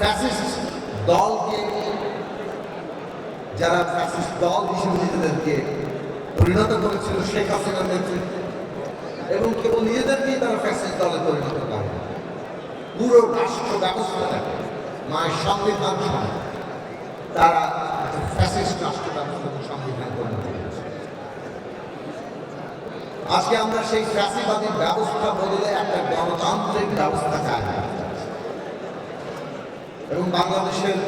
Fascist দলকে যারা fascist দল হিসেবে নিজেদেরকে পরিণত করেছিল, শেখ হাসিনার নেতৃত্বে, এবং কেবল নিজেদেরকেই তারা ফ্যাসিস্ট দলে পরিণত করে। পুরো রাষ্ট্র ব্যবস্থাটাকে মায়ের সংবিধান সহ তারা ফ্যাসিস্ট রাষ্ট্র ব্যবস্থাকে সংবিধান পরিণত আজকে আমরা সেই ফ্যাসিবাদী ব্যবস্থা বদলে একটা গণতান্ত্রিক ব্যবস্থা চাই। এবং বাংলাদেশের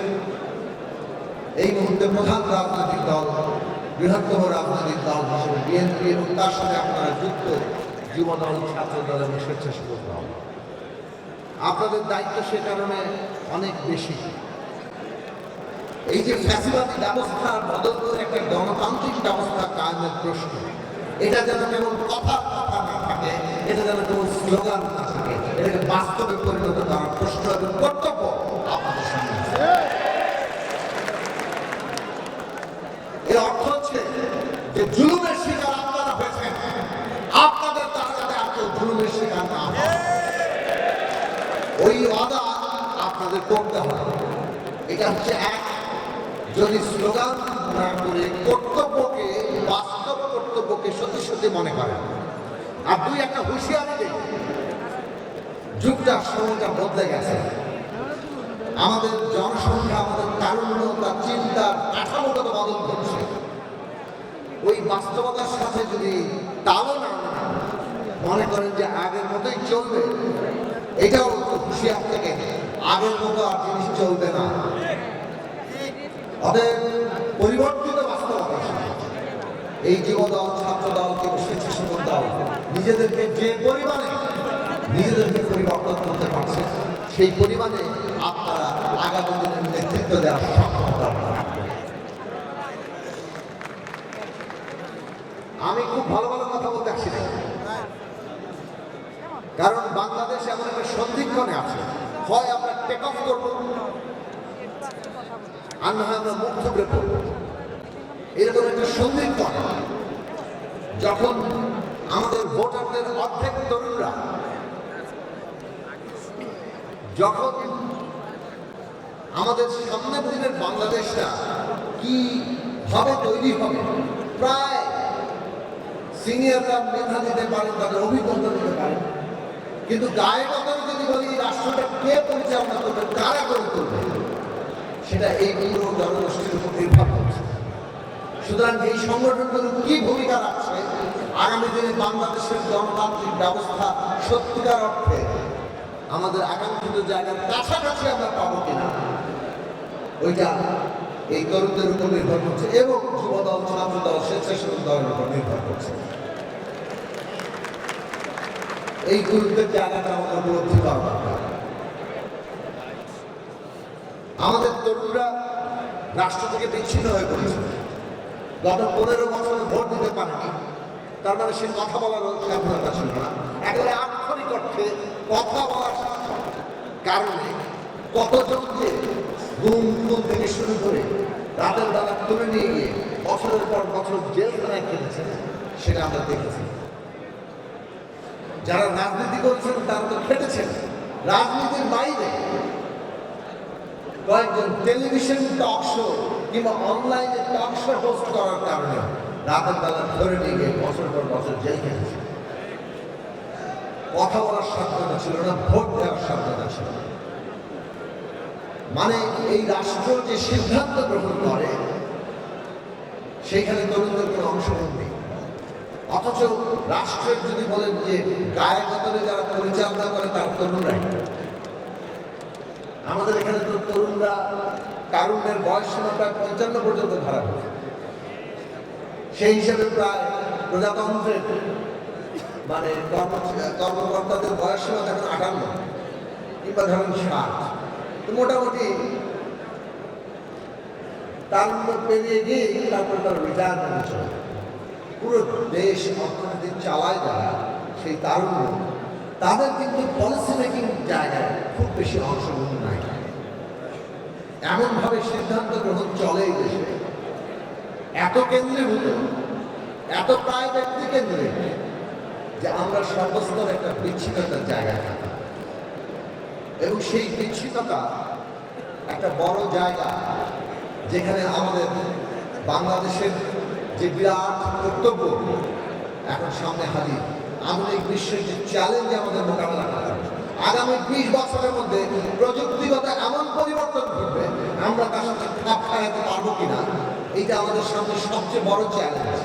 এই মুহূর্তে প্রধান রাজনৈতিক দল, বৃহত্তম রাজনৈতিক দল হিসেবে বিএনপি এবং তার সাথে আপনারা যুক্ত যুব দল ছাত্র দল এবং স্বেচ্ছাসেবক দল। আপনাদের দায়িত্ব সে কারণে অনেক বেশি। এই যে ফ্যাসিবাদী ব্যবস্থার বদল করে একটা গণতান্ত্রিক ব্যবস্থা কায়েমের প্রশ্ন, এটা যেন কেবল কথা কথা না থাকে, এটা যেন কেবল স্লোগান না থাকে, এটাকে বাস্তবে পরিণত করার প্রশ্ন এবং কর্তব্য আপনাদের সামনে আছে। এর অর্থ হচ্ছে যে জুলুমের শিকার আপনারা হয়েছেন আপনাদের দ্বারা যাতে আর কেউ না ওই ওয়াদা আপনাদের করতে হবে। এটা হচ্ছে এক। যদি স্লোগান না করে কর্তব্যকে, বাস্তব কর্তব্যকে সত্যি সত্যি মনে করেন। আর দুই, একটা হুঁশিয়ারি দেই যুগটা সময়টা বদলে গেছে। আমাদের জনসংখ্যা, আমাদের তারুণ্য তার চিন্তা কাঠামোগত বদল করছে ওই বাস্তবতার সাথে যদি তালও না করেন যে আগের মতোই চলবে? এটাও হুঁশিয়ার থেকে আগের মতো আর জিনিস চলবে না। অতএব পরিবর্তিত এই দল, নিজেদেরকে যে পরিমাণে, নিজেদেরকে পরিবর্তন করতে পারছে, সেই পরিমাণে আপনারা আগামী দিনের নেতৃত্ব দেওয়ার সক্ষমতা আমি খুব ভালো ভালো কথা বলতে আসছি না কারণ বাংলাদেশ এমন একটা সন্ধিক্ষণে আছে। হয় আমরা টেক অফ করব, আর না হয় আমরা মুখ থুবড়ে পড়ব। এরকম একটা সন্ধিক্ষণ। যখন আমাদের ভোটারদের অর্ধেক তরুণরা, যখন আমাদের সামনের দিনের বাংলাদেশটা কি ভাবে তৈরি হবে, প্রায় সিনিয়ররা মেধা দিতে পারেন, তাদের অভিজ্ঞতা দিতে পারেন। কিন্তু গায়ে যদি বলি, রাষ্ট্রটা কে পরিচালনা করবে, কারা করে করবে সেটা এই পুরো জনগোষ্ঠীর উপর নির্ভর করছে। সুতরাং এই সংগঠনগুলো কি ভূমিকা রাখছে? আগামী দিনে বাংলাদেশের গণতান্ত্রিক ব্যবস্থা সত্যিকার অর্থে আমাদের আকাঙ্ক্ষিত জায়গার কাছাকাছি আমরা পাবো কিনা, ওইটা এই তরুণদের উপর নির্ভর করছে এবং যুবদল, ছাত্রদল স্বেচ্ছাসেবক দলের উপর নির্ভর করছে। এই গুরুত্বের জায়গাটা আমাদের উপলব্ধি দরকার। আমাদের তরুণরা রাষ্ট্র থেকে বিচ্ছিন্ন হয়ে পড়েছে। গত পনেরো বছরে ভোট দিতে পারেনি। তার মানে সে কথা বলার স্বাধীনতা ছিল না। একেবারে আক্ষরিক অর্থে কথা বলার কারণে কতজনকে ঘুম ঘুম থেকে শুরু করে রাতের বেলা তুলে নিয়ে গিয়ে বছরের পর বছর জেল কেটেছে সেটা আমরা দেখেছি। যারা রাজনীতি করছেন, তারা তো খেটেছেন। রাজনীতির বাইরে কয়েকজন টেলিভিশন টক শো কিংবা অনলাইনে টক শো হোস্ট করার কারণে রাতের বেলা ধরে নিয়ে গিয়ে বছর পর বছর জেল খেটেছে। কথা বলার স্বাধীনতা ছিল না, ভোট দেওয়ার স্বাধীনতা ছিল না। মানে এই রাষ্ট্র যে সিদ্ধান্ত গ্রহণ করে সেইখানে তরুণদের কোনো অংশগ্রহণ নেই। অথচ রাষ্ট্রের যদি বলেন যে গায়ে গতরে যারা পরিচালনা করে, তার তরুণরাই। আমাদের এখানে তো তরুণরা কারুণের বয়স সীমা প্রায় পঞ্চান্ন পর্যন্ত ধরা সেই হিসেবে প্রায় প্রজাতন্ত্রের মানে কর্মকর্তাদের বয়স সীমা এখন আটান্ন, কিংবা ধরেন ষাট। মোটামুটি তার মধ্যে পেরিয়ে গিয়ে তারপর তার রিটায়ারমেন্ট চলে। পুরো দেশ অর্থনীতি চালায় যারা, সেই তারুণ্য। তাদের কিন্তু পলিসি মেকিং জায়গায় খুব বেশি অংশগ্রহণ নাই। এমনভাবে সিদ্ধান্ত গ্রহণ চলে এই দেশে। এত কেন্দ্রীভূত এত প্রায় ব্যক্তি কেন্দ্রে যে আমরা সর্বস্তর একটা বিচ্ছিন্নতার জায়গায় থাকি এবং সেই বিচ্ছিন্নতা একটা বড় জায়গা, যেখানে আমাদের বাংলাদেশের যে বিরাট কর্তব্য। এখন সামনে হাজির। আধুনিক বিশ্বের যে চ্যালেঞ্জ আমাদের মোকাবেলা করা আগামী বিশ বছরের মধ্যে প্রযুক্তিগত এমন পরিবর্তন ঘটবে, আমরা তার সাথে খাপ খাওয়াতে পারব কিনা এটা আমাদের সামনে সবচেয়ে বড় চ্যালেঞ্জ